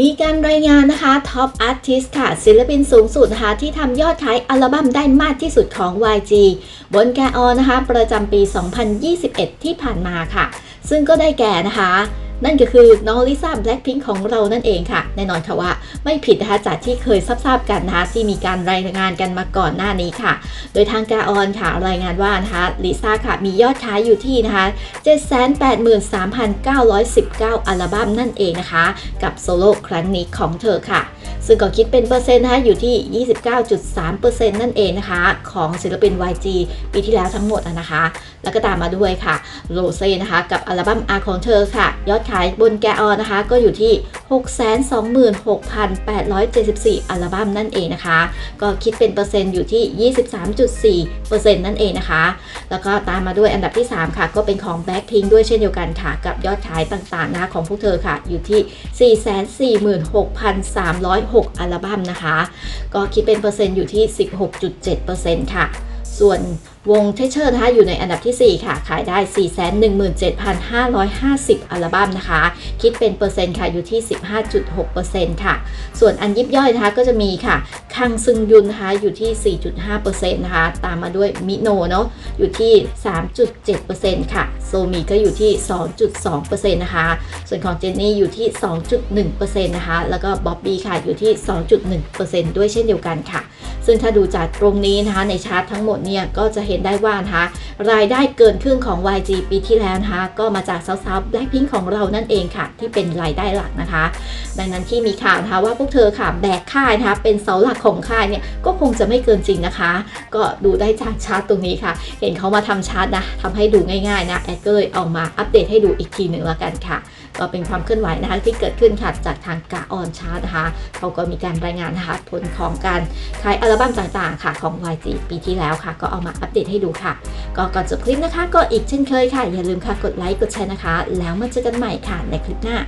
มีการรายงานนะคะท็อปอาร์ติสค่ะ ศิลปินสูงสุดนะคะที่ทำยอดขายอัลบั้มได้มากที่สุดของ YG บนแกออนะคะ ประจำปี 2021 ที่ผ่านมาค่ะ ซึ่งก็ได้แก่นะคะ นั่นก็คือน้องลิซ่าแบล็คพิงของเรานั่นเองค่ะ แน่นอนค่ะว่าไม่ผิดนะคะจากที่เคยทราบกันนะคะที่มีการรายงานกันมาก่อนหน้านี้ค่ะ โดยทางกาออนค่ะรายงานว่านะคะลิซ่าค่ะมียอดขายอยู่ที่นะคะ 783,919 อัลบั้มนั่นเองนะคะ กับโซโล่ครั้งนี้ของเธอค่ะ ซึ่งก็คิดเป็นเปอร์เซ็นต์นะคะอยู่ที่ 29.3%นั่นเองนะคะ ของศิลปิน YG ปีที่แล้วทั้งหมดนะคะ แล้วก็ตามมาด้วยค่ะโรเซ่นะคะ กับอัลบั้มอาของเธอค่ะ ยอดขายบนแกออนนะคะ ก็อยู่ที่ 626,874 อัลบั้มนั่นเองนะคะ ก็คิดเป็นเปอร์เซ็นต์อยู่ที่ 23.4%นั่นเองนะคะ แล้วก็ตามมาด้วยอันดับที่ 3 ค่ะ ก็เป็นของ Blackpink ด้วยเช่นเดียวกันค่ะ กับยอดขายต่างๆนะคะของพวกเธอค่ะ อยู่ที่ 446,306 อัลบั้มนะคะ ก็คิดเป็นเปอร์เซ็นต์อยู่ที่ 16.7%ค่ะ ส่วน วงเทเชอร์นะคะอยู่ในอันดับที่ 4 ค่ะ ขายได้ 417,550 อัลบั้มนะคะ คิดเป็นเปอร์เซ็นต์ค่ะอยู่ที่ 15.6%ค่ะ ส่วนอันยิบย่อยนะคะก็จะมีค่ะคังซึงยุนนะคะอยู่ที่ 4.5%นะคะ ตามมาด้วยมิโนเนาะอยู่ที่ 3.7%ค่ะ โซมีก็อยู่ที่ 2.2%นะคะ ส่วนของเจนนี่อยู่ที่ 2.1%นะคะ แล้วก็บ๊อบบี้ค่ะอยู่ที่ 2.1%ด้วยเช่นเดียวกันค่ะ ซึ่งถ้าดูจากตรงนี้นะคะในชาร์ตทั้งหมดเนี่ยก็จะเห็นได้ว่านะคะรายได้เกินครึ่งของ YG ปีที่แล้วนะคะก็มาจากสาวๆ Blackpink ของเรานั่นเองค่ะ ที่เป็นรายได้หลักนะคะ ดังนั้นที่มีข่าวนะคะว่าพวกเธอค่ะแบกค่ายนะคะเป็นเสาหลักของค่ายเนี่ยก็คงจะไม่เกินจริงนะคะ ก็ดูได้จากชาร์ตตรงนี้ค่ะ เห็นเขามาทำชาร์ตนะทำให้ดูง่ายๆนะแอดก็เลยเอามาอัปเดตให้ดูอีกทีหนึ่งล้วกันค่ะ ก็เป็นความเคลื่อนไหวนะคะที่เกิดขึ้นค่ะจากทางกาออนชาร์ตนะคะเขาก็มีการรายงานนะคะผลของการขายอัลบั้มต่างๆค่ะของ YG ปีที่แล้วค่ะ ก็เอามาอัปเดตให้ดูค่ะ ก็ก่อนจบคลิปนะคะ ก็อีกเช่นเคยค่ะ อย่าลืมค่ะกดไลค์กดแชร์นะคะ แล้วมาเจอกันใหม่ค่ะในคลิปหน้า